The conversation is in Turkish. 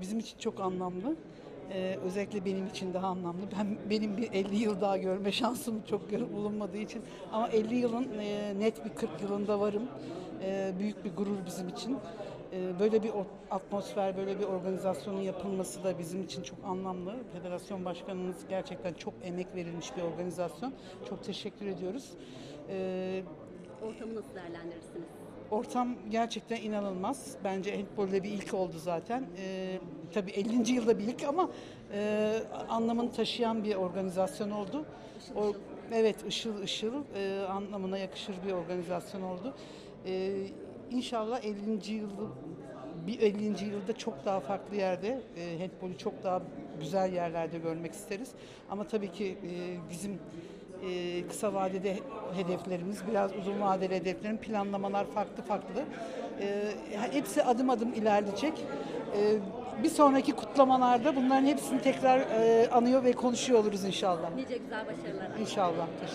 bizim için çok anlamlı. Ee, özellikle benim için daha anlamlı. Ben benim bir 50 yıl daha görme şansım çok bulunmadığı için ama 50 yılın e, net bir 40 yılında varım. Ee, büyük bir gurur bizim için. Ee, böyle bir atmosfer, böyle bir organizasyonun yapılması da bizim için çok anlamlı. Federasyon başkanımız gerçekten çok emek verilmiş bir organizasyon. Çok teşekkür ediyoruz. Ee, Ortamı nasıl değerlendirirsiniz? Ortam gerçekten inanılmaz. Bence handbolde bir ilk oldu zaten. Ee, tabii 50. yılda bir ilk ama e, anlamını taşıyan bir organizasyon oldu. Işıl O, ışıl. evet, ışıl ışıl e, anlamına yakışır bir organizasyon oldu. Ee, inşallah 50. yılı bir 50. yılda çok daha farklı yerde e, handbolü çok daha güzel yerlerde görmek isteriz. Ama tabii ki e, bizim e, kısa vadede hedeflerimiz, biraz uzun vadeli hedeflerin planlamalar farklı farklı. E, hepsi adım adım ilerleyecek. E, bir sonraki kutlamalarda bunların hepsini tekrar e, anıyor ve konuşuyor oluruz inşallah. Nice güzel başarılar. İnşallah. Teşekkür